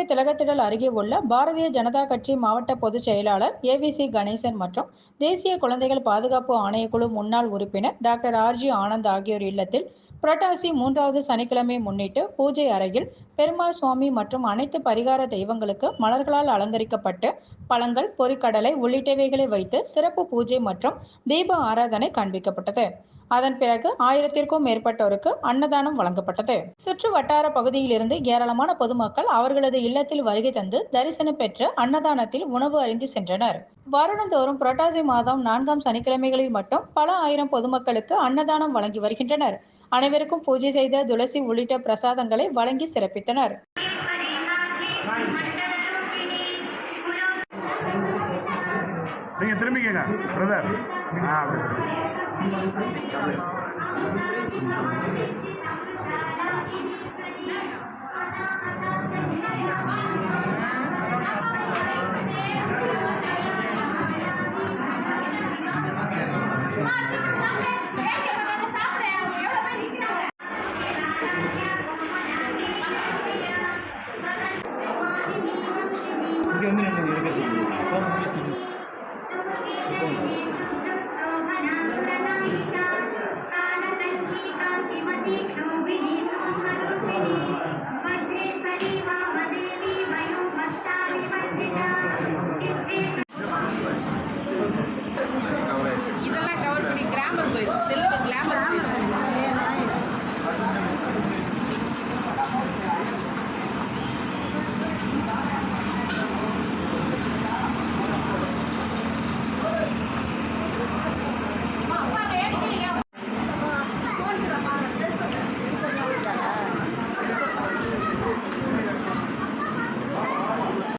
புதுக்கோட்டை திலகத்திடல் அருகே உள்ள பாரதிய ஜனதா கட்சி மாவட்ட பொதுச் செயலாளர் ஏவிசி கணேசன் மற்றும் தேசிய குழந்தைகள் பாதுகாப்பு ஆணையக்குழு முன்னாள் உறுப்பினர் டாக்டர் ஆர்ஜி ஆனந்த் ஆகியோர் இல்லத்தில் புரட்டாசி மூன்றாவது சனிக்கிழமை முன்னிட்டு பூஜை அறையில் பெருமாள் சுவாமி மற்றும் அனைத்து பரிகார தெய்வங்களுக்கு மலர்களால் அலங்கரிக்கப்பட்டு பழங்கள் பொறிக்கடலை உள்ளிட்டவைகளை வைத்து சிறப்பு பூஜை மற்றும் தீப ஆராதனை காண்பிக்கப்பட்டது. அதன் பிறகு ஆயிரத்திற்கும் மேற்பட்டோருக்கு அன்னதானம் வழங்கப்பட்டது. சுற்று வட்டார பகுதியிலிருந்து ஏராளமான பொதுமக்கள் அவர்களது இல்லத்தில் வருகை தந்து தரிசனம் பெற்று அன்னதானத்தில் உணவு அறிந்து சென்றனர். வருடந்தோறும் புரட்டாசி மாதம் நான்காம் சனிக்கிழமைகளில் மட்டும் பல ஆயிரம் பொதுமக்களுக்கு அன்னதானம் வழங்கி வருகின்றனர். அனைவருக்கும் பூஜை செய்த துளசி உள்ளிட்ட பிரசாதங்களை வழங்கி சிறப்பித்தனர். நீங்கள் திரும்பிக்கங்க பிரதர் ஆ Come.